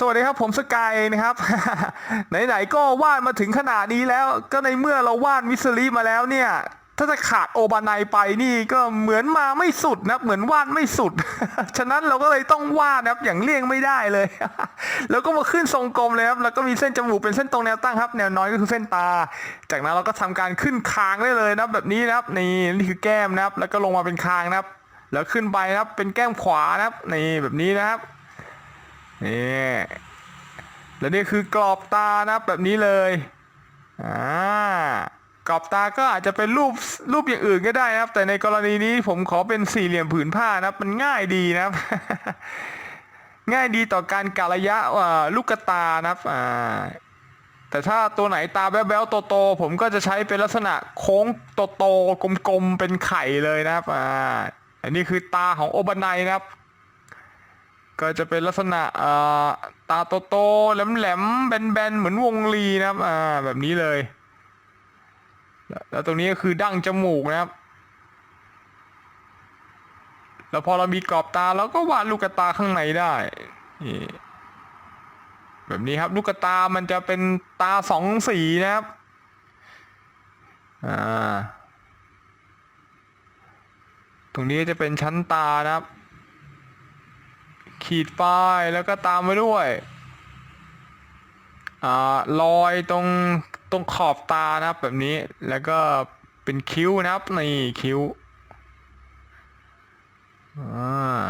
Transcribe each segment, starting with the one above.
สวัสดีครับผมสกายนะครับ ไหนๆก็วาดมาถึงขนาดนี้แล้ว ก็ในเมื่อเราวาดมิสซิลีมาแล้วเนี่ย ถ้าจะขาดโอบานายไปนี่ก็เหมือนมาไม่สุดนะเหมือนวาดไม่สุด ฉะนั้นเราก็เลยต้องวาดนะครับอย่างเลี่ยงไม่ได้เลย แล้วก็มาขึ้นทรงกลมเลยครับแล้วก็มีเส้นจมูกเป็นเส้นตรงแนวตั้งครับ แนวน้อยก็คือเส้นตา จากนั้นเราก็ทำการขึ้นคางได้เลยนะแบบนี้นะครับนี่นี่คือแก้มนะครับ แล้วก็ลงมาเป็นคางนะครับ แล้วขึ้นไปนะครับเป็นแก้มขวานะครับนี่แบบนี้นะครับ นี่แล้วนี่คือกรอบตานะแบบนี้เลยอ่ากรอบตาก็อาจจะเป็นรูปรูปอย่างอื่นก็ได้นะครับ แต่ในกรณีนี้ผมขอเป็นสี่เหลี่ยมผืนผ้านะครับมันง่ายดีนะครับ ง่ายดีต่อการกะระยะลูกตานะครับอ่าแต่ถ้าตัวไหนตาแบ๊วๆโตๆผมก็จะใช้เป็นลักษณะโค้งโตๆกลมๆเป็นไข่เลยนะครับอ่าอันนี้คือตาของโอบานายนะครับ ก็จะเป็นลักษณะอ่าตาโตๆแหลมๆแบนๆเหมือนวงลีนะครับอ่าแบบนี้เลย แล้วตรงนี้ก็คือดั้งจมูกนะครับ แล้วพอเรามีกรอบตาเราก็วาดลูกตาข้างในได้แบบนี้ครับลูกตามันจะเป็นตาสองสีนะครับอ่าตรงนี้จะเป็นชั้นตานะครับ ขีดป้ายแล้วก็ตามไปด้วยอ่ารอยตรงตรงขอบตานะครับแบบนี้แล้วก็เป็นคิ้วนะครับนี่คิ้วอ่า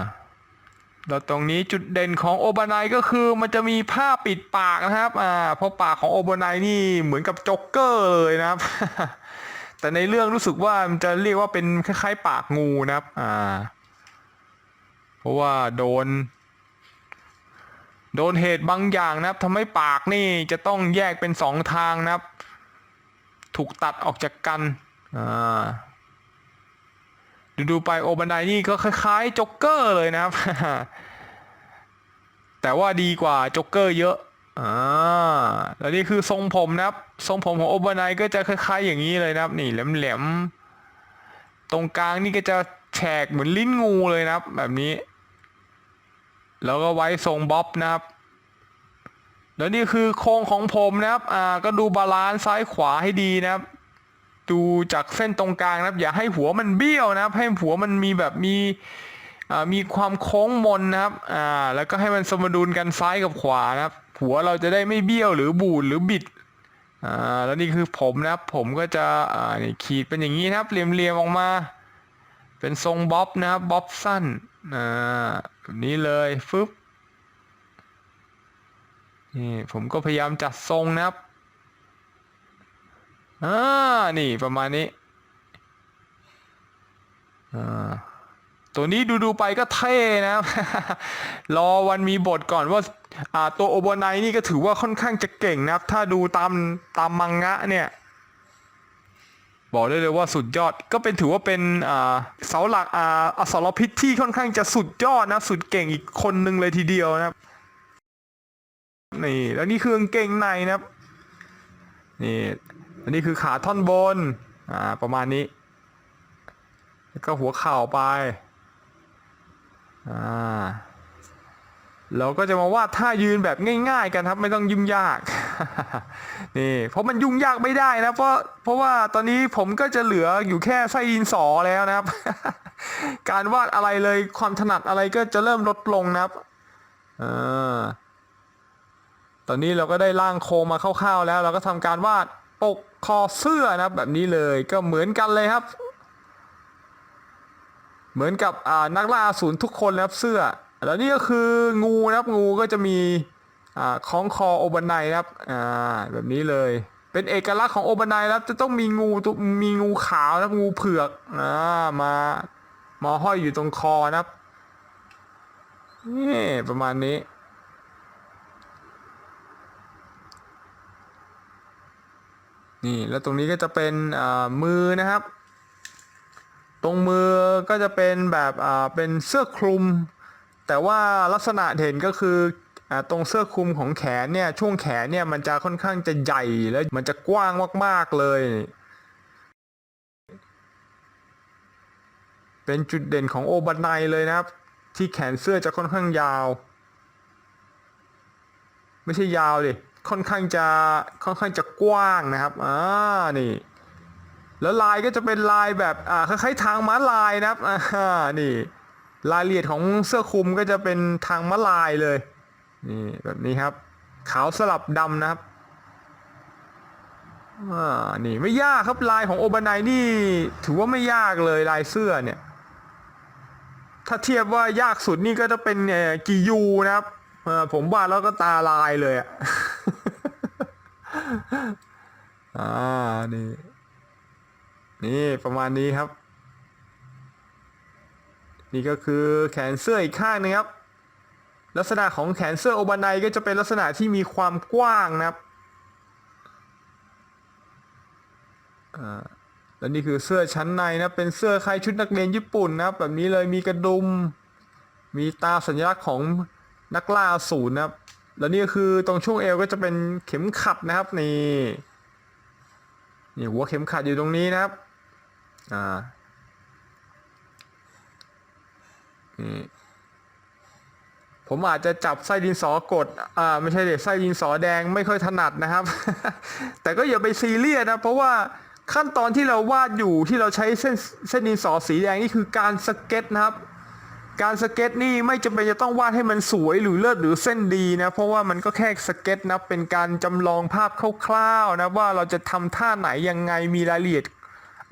แล้วตรงนี้จุดเด่นของโอบานายก็คือมันจะมีผ้าปิดปากนะครับ อ่า เพราะปากของโอบานายนี่เหมือนกับจ็กเกอร์เลยนะครับ แต่ในเรื่องรู้สึกว่ามันจะเรียกว่าเป็นคล้ายๆ ปากงูนะครับ อ่า เพราะว่าโดน โดนเหตุบางอย่างนะครับทำให้ปากนี่จะต้องแยกเป็นสองทางนะครับ ถูกตัดออกจากกันอ่าดูดูไปโอบันไดนี่ก็คล้ายๆจ็กเกอร์เลยนะครับ แต่ว่าดีกว่าจ็กเกอร์เยอะอ่าแล้วนี่คือทรงผมนะครับ ทรงผมของโอบันไดก็จะคล้ายๆ อย่างนี้เลยนะครับ นี่แหลมๆตรงกลางนี่ก็จะแฉกเหมือนลิ้นงูเลยนะครับ แบบนี้ แล้วก็ไว้ทรงบ๊อบนะครับ แล้วนี่คือโครงของผมนะครับ อ่า ก็ดูบาลานซ์ซ้ายขวาให้ดีนะครับ ดูจากเส้นตรงกลางนะครับ อย่าให้หัวมันเบี้ยวนะครับ ให้หัวมันมีแบบมี อ่า มีความโค้งมนนะครับ อ่า แล้วก็ให้มันสมดุลกันซ้ายกับขวานะครับ หัวเราจะได้ไม่เบี้ยวหรือบูดหรือบิด อ่า แล้วนี่คือผมนะครับ ผมก็จะ อ่านี่ขีดเป็นอย่างนี้นะครับ เรียมๆออกมา เป็นทรงบ๊อบนะครับบ๊อบสั้นอ่าแบบนี้เลยฟึบนี่ผมก็พยายามจัดทรงนะครับอ่านี่ประมาณนี้อ่าตัวนี้ดูดูๆไปก็เท่นะครับรอวันมีบทก่อนว่าอ่าตัวโอโบไนนี่ก็ถือว่าค่อนข้างจะเก่งนะครับ ถ้าดูตามตามมังงะเนี่ย บอกได้เลยว่าสุดยอดก็เป็นถือว่าเป็นเสาหลักอาอสรพิษที่ค่อนข้างจะสุดยอดนะ สุดเก่งอีกคนหนึ่งเลยทีเดียวนะครับนี่แล้วนี่คือกางเกงในนะครับนี่อันนี้คือขาท่อนบนอ่าประมาณนี้ แล้วก็หัวเข่าไปอ่า เราก็จะมาวาดท่ายืนแบบง่าย ๆ กันครับ ไม่ต้องยุ่งยาก นี่เพราะมันยุ่งยากไม่ได้นะ เพราะเพราะว่าตอนนี้ผมก็จะเหลืออยู่แค่ไส้ดินสอแล้วนะครับ การวาดอะไรเลยความถนัดอะไรก็จะเริ่มลดลงนะครับอตอนนี้เราก็ได้ร่างโครงมาคร่าวๆแล้ว เราก็ทำการวาดปกคอเสื้อนะครับ แบบนี้เลยก็เหมือนกันเลยครับ เหมือนกับนักล่าอสูรทุกคนนะครับเสื้อ แล้วนี่ก็คืองูนะครับงูก็จะมีอ่าคล้องคอโอบันไนนะครับอ่าแบบนี้เลย เป็นเอกลักษณ์ของโอบันไนนะครับจะต้องมีงูตัวมีงูขาวนะครับงูเผือกอ่ามามาห้อยอยู่ตรงคอนะครับนี่ประมาณนี้นี่แล้วตรงนี้ก็จะเป็นอ่ามือนะครับ ตรงมือก็จะเป็นแบบอ่าเป็นเสื้อคลุม แต่ว่าลักษณะเด่นก็คืออตรงเสื้อคลุมของแขนเนี่ยช่วงแขนเนี่ยมันจะค่อนข้างจะใหญ่แล้วมันจะกว้างมากๆเลย เป็นจุดเด่นของโอบันไนเลยนะครับ ที่แขนเสื้อจะค่อนข้างยาว ไม่ใช่ยาวดิค่อนข้างจะค่อนข้างจะกว้างนะครับอ่านี่ แล้วลายก็จะเป็นลายแบบอ่าคล้ายๆทางม้าลายนะครับอ่านี่ รายละเอียดของเสื้อคลุมก็จะเป็นทางม้าลายเลยนี่แบบนี้ครับ ขาวสลับดำนะครับอ่านี่ไม่ยากครับลายของโอบานายนี่ ถือว่าไม่ยากเลยลายเสื้อเนี่ย ถ้าเทียบว่ายากสุดนี่ก็จะเป็นเนี่ยกิยูนะครับผมวาดแล้วก็ตาลายเลยอะอ่านี่ นี่ประมาณนี้ครับ นี่ก็คือแขนเสื้ออีกข้างนึงครับ ลักษณะของแขนเสื้อโอบานายก็จะเป็นลักษณะที่มีความกว้างนะครับแล้วนี่คือเสื้อชั้นในนะเป็นเสื้อคล้ายชุดนักเรียนญี่ปุ่นนะครับแบบนี้เลยมีกระดุม มีตาสัญลักษณ์ของนักล่าสูรนะครับ แล้วนี่ก็คือตรงช่วงเอวก็จะเป็นเข็มขัดนะครับนี่นี่หัวเข็มขัดอยู่ตรงนี้นะครับอ่า นี่ผมอาจจะจับไส้ดินสอกด อ่า ไม่ใช่เด็กไส้ดินสอแดงไม่ค่อยถนัดนะครับ แต่ก็อย่าไปซีเรียสนะ เพราะว่าขั้นตอนที่เราวาดอยู่ที่เราใช้เส้นเส้นดินสอสีแดงนี่คือการสเก็ตนะครับ การสเก็ตนี่ไม่จำเป็นจะต้องวาดให้มันสวยหรือเลิศหรือเส้นดีนะ เพราะว่ามันก็แค่สเก็ตนะ เป็นการจำลองภาพคร่าวๆนะว่าเราจะทำท่าไหนยังไงมีรายละเอียด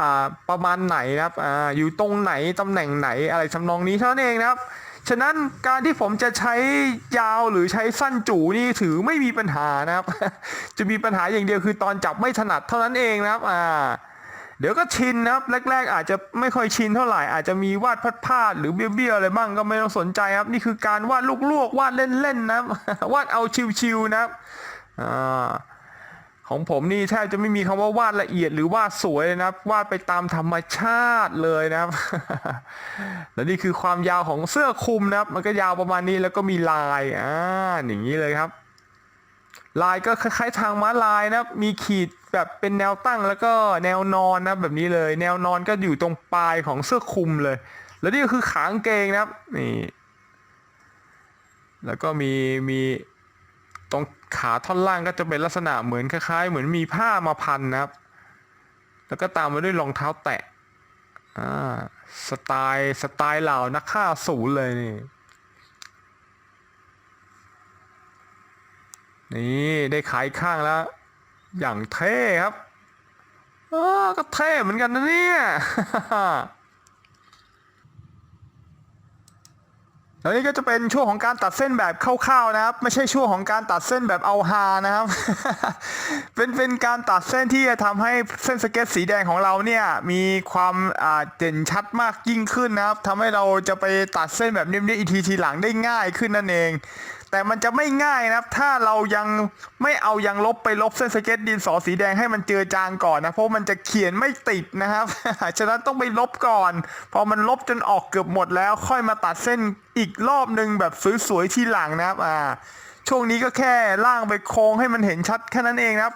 อ่าประมาณไหนนะครับอ่าอยู่ตรงไหนตำแหน่งไหนอะไรทำนองนี้เท่านั้นเองนะครับ ฉะนั้นการที่ผมจะใช้ยาวหรือใช้สั้นจู่นี่ถือไม่มีปัญหานะครับ จะมีปัญหาอย่างเดียวคือตอนจับไม่ถนัดเท่านั้นเองนะครับอ่าเดี๋ยวก็ชินนะครับแรก ๆ อาจจะไม่ค่อยชินเท่าไหร่อาจจะมีวาดพัดพาดหรือเบี้ยวๆอะไรบ้างก็ไม่ต้องสนใจครับ นี่คือการวาดลวกๆวาดเล่นๆนะครับวาดเอาชิวๆนะครับอ่า ของผมนี่แทบจะไม่มีคำว่าวาดละเอียดหรือวาดสวยเลยนะครับ วาดไปตามธรรมชาติเลยนะครับ แล้วนี่คือความยาวของเสื้อคลุมนะครับ มันก็ยาวประมาณนี้แล้วก็มีลายอ่าอย่างนี้เลยครับ ลายก็คล้ายๆทางม้าลายนะครับ มีขีดแบบเป็นแนวตั้งแล้วก็แนวนอนนะแบบนี้เลย แนวนอนก็อยู่ตรงปลายของเสื้อคลุมเลย แล้วนี่ก็คือขางเกงนะครับนี่แล้วก็มีมี ตรงขาท่อนล่างก็จะเป็นลักษณะเหมือนคล้าย ๆ เหมือนมีผ้ามาพันนะครับ แล้วก็ตามมาด้วยรองเท้าแตะสไตล์สไตล์เหล่านักฆ่าสูรเลยนี่นี่ได้ขายข้างแล้ว อย่างเท่ครับ เออก็เท่เหมือนกันนะเนี่ย แล้วนี่ก็จะเป็นช่วงของการตัดเส้นแบบคร่าวๆนะครับ ไม่ใช่ช่วงของการตัดเส้นแบบเอาฮานะครับ เป็นเป็นการตัดเส้นที่จะทำให้เส้นสเก็ตสีแดงของเราเนี่ยมีความเด่นชัดมากยิ่งขึ้นนะครับทำให้เราจะไปตัดเส้นแบบนี้อีกทีทีหลังได้ง่ายขึ้นนั่นเอง แต่มันจะไม่ง่ายนะครับ ถ้าเรายังไม่เอายางลบไปลบเส้นสเก็ตดินสอสีแดงให้มันเจือจางก่อนนะ เพราะมันจะเขียนไม่ติดนะครับ ฉะนั้นต้องไปลบก่อน พอมันลบจนออกเกือบหมดแล้ว ค่อยมาตัดเส้นอีกรอบหนึ่งแบบสวยๆทีหลังนะครับอ่าช่วงนี้ก็แค่ล่างไปโค้งให้มันเห็นชัดแค่นั้นเองนะครับ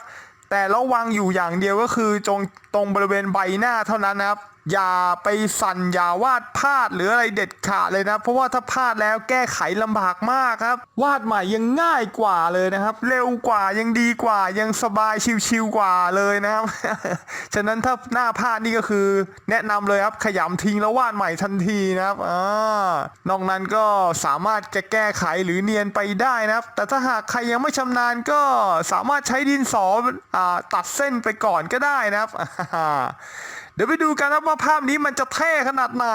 แต่ระวังอยู่อย่างเดียวก็คือจงตรงบริเวณใบหน้าเท่านั้นนะครับอย่าไปสั่นอย่าวาดพลาดหรืออะไรเด็ดขาดเลยนะ เพราะว่าถ้าพลาดแล้วแก้ไขลำบากมากครับ วาดใหม่ยังง่ายกว่าเลยนะครับ เร็วกว่ายังดีกว่ายังสบายชิวๆกว่าเลยนะครับ ฉะนั้นถ้าหน้าพลาดนี่ก็คือ แนะนำเลยครับขยำทิ้งแล้ววาดใหม่ทันทีนะครับอ่านอกนั้นก็สามารถจะแก้ไขหรือเนียนไปได้นะครับ แต่ถ้าหากใครยังไม่ชำนาญก็สามารถใช้ดินสออตัดเส้นไปก่อนก็ได้นะครับ เดี๋ยวไปดูกันนะว่าภาพนี้มันจะเท่ขนาดไหน